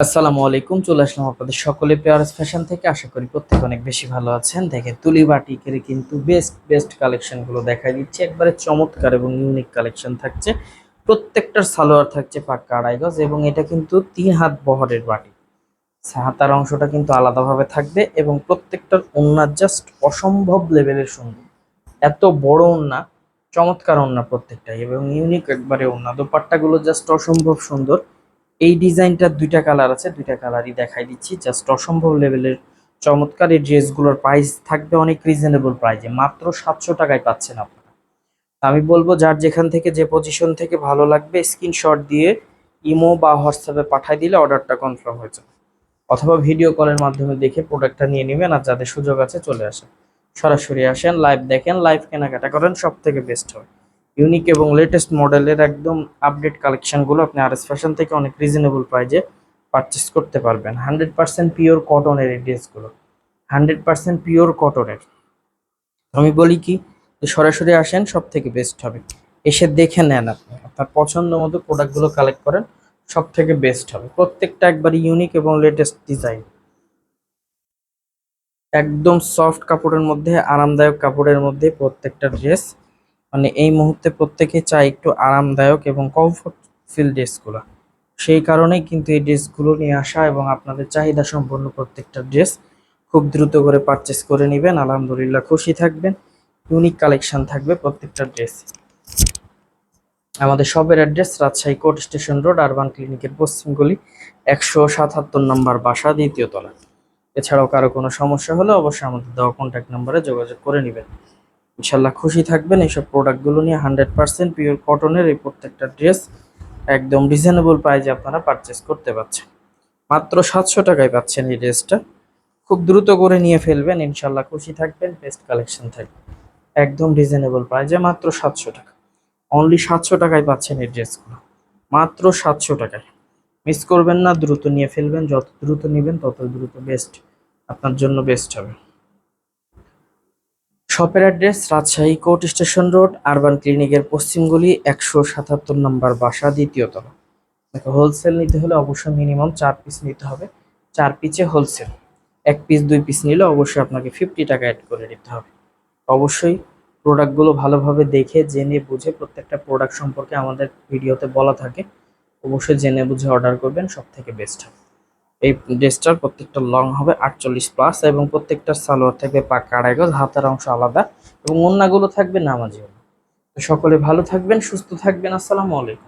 আসসালামু আলাইকুম, চলে আসলাম আপনাদের সকলে পেয়ারস ফ্যাশন থেকে। আশা করি প্রত্যেকে অনেক বেশি ভালো আছেন। দেখেন, তুলি বাটিকের কিন্তু বেস্ট বেস্ট কালেকশনগুলো দেখা দিচ্ছে। একবারে চমৎকার এবং ইউনিক কালেকশন থাকছে। প্রত্যেকটার সালোয়ার থাকছে পাক্কা আড়াই গজ এবং এটা কিন্তু তিন হাত বহরের বাটি। হাতার অংশটা কিন্তু আলাদাভাবে থাকবে এবং প্রত্যেকটার ওন্না জাস্ট অসম্ভব লেভেলের সুন্দর। এত বড় ওন্না, চমৎকার ওন্না প্রত্যেকটাই এবং ইউনিক একবারে ওন্না। দোপাট্টাগুলো জাস্ট অসম্ভব সুন্দর। এই ডিজাইনটার দুইটা কালার আছে, দুইটা কালারই দেখাই দিচ্ছি। জাস্ট অসম্ভব লেভেলের চমৎকার এই ড্রেসগুলোর প্রাইস থাকবে অনেক রিজনেবল প্রাইজে মাত্র সাতশো টাকায় পাচ্ছেন আপনারা। আমি বলব, যার যেখান থেকে যে পজিশন থেকে ভালো লাগবে স্ক্রিনশট দিয়ে ইমো বা হোয়াটসঅ্যাপে পাঠিয়ে দিলে অর্ডারটা কনফার্ম হয়ে যাবে। অথবা ভিডিও কলের মাধ্যমে দেখে প্রোডাক্টটা নিয়ে নেবেন আর যাদের সুযোগ আছে চলে আসেন। সরাসরি আসেন লাইভ দেখেন লাইভ কেনাকাটা করেন সব থেকে বেস্ট হয়। ইউনিক এবং লেটেস্ট মডেলের একদম আপডেট কালেকশনগুলো আপনি আর এস ফ্যাশন থেকে অনেক রিজনেবল প্রাইজে পারচেস করতে পারবেন। হান্ড্রেড পার্সেন্ট পিওর কটনের এই ড্রেসগুলো হান্ড্রেড পার্সেন্ট পিওর কটনের আমি বলি কি সরাসরি আসেন সব থেকে বেস্ট হবে। এসে দেখে নেন আপনি। আপনার পছন্দ মতো প্রোডাক্টগুলো কালেক্ট করেন সব থেকে বেস্ট হবে। প্রত্যেকটা একবার ইউনিক এবং লেটেস্ট ডিজাইন একদম সফট কাপড়ের মধ্যে, আরামদায়ক কাপড়ের মধ্যে প্রত্যেকটা ড্রেস মানে এই মুহূর্তে প্রত্যেকে চায় একটু আরামদায়ক এবং কমফোর্ট ফিল ড্রেসগুলো সেই কারণেই কিন্তু এই ড্রেসগুলো নিয়ে আসা এবং আপনাদের চাহিদা সম্পন্ন প্রত্যেকটা ড্রেস খুব দ্রুত করে পারচেস করে নেবেন। আলহামদুলিল্লাহ খুশি থাকবেন। ইউনিক কালেকশন থাকবে প্রত্যেকটা ড্রেস আমাদের সবের address Rajshahi court station road, urban ক্লিনিকের পশ্চিম গলি, একশো সাতাত্তর নম্বর বাসা, দ্বিতীয় তলা। এছাড়াও কারও কোনো সমস্যা হলে অবশ্যই আমাদের দেওয়া কন্ট্যাক্ট নাম্বারে যোগাযোগ করে নেবেন। ইনশাল্লাহ খুশি থাকবেন। এইসব প্রোডাক্টগুলো নিয়ে হান্ড্রেড পার্সেন্ট পিওর কটনের এই প্রত্যেকটা ড্রেস একদম রিজনেবল প্রাইজে আপনারা পারচেস করতে পারছেন। মাত্র সাতশো টাকায় পাচ্ছেন এই ড্রেসটা খুব দ্রুত করে নিয়ে ফেলবেন। ইনশাল্লাহ খুশি থাকবেন বেস্ট কালেকশন থাকবে। একদম রিজনেবল প্রাইজে মাত্র সাতশো টাকা। অনলি সাতশো টাকায় পাচ্ছেন এই ড্রেসগুলো মাত্র সাতশো টাকায়। মিস করবেন না, দ্রুত নিয়ে ফেলবেন। যত দ্রুত নেবেন, তত দ্রুত বেস্ট আপনার জন্য বেস্ট হবে। শপের address Rajshahi court station road, urban ক্লিনিকের পশ্চিমগুলি একশো সাতাত্তর নম্বর বাসা, দ্বিতীয় তলা। দেখো হোলসেল নিতে হলে অবশ্যই মিনিমাম চার পিস নিতে হবে। চার পিসে হোলসেল এক পিস দুই পিস নিলে অবশ্যই আপনাকে ফিফটি টাকা অ্যাড করে নিতে হবে। অবশ্যই প্রোডাক্টগুলো ভালোভাবে দেখে, জেনে, বুঝে প্রত্যেকটা প্রোডাক্ট সম্পর্কে আমাদের ভিডিওতে বলা থাকে। অবশ্যই জেনে, বুঝে অর্ডার করবেন সব থেকে বেস্ট হবে। এই ড্রেসটার প্রত্যেকটা লং হবে আটচল্লিশ প্লাস এবং প্রত্যেকটা সালোয়ার থাকবে পাকা আড়াই গজ, হাতের অংশ আলাদা এবং অন্যগুলো থাকবে নামাজি সকলে ভালো থাকবেন, সুস্থ থাকবেন, আসসালামু আলাইকুম।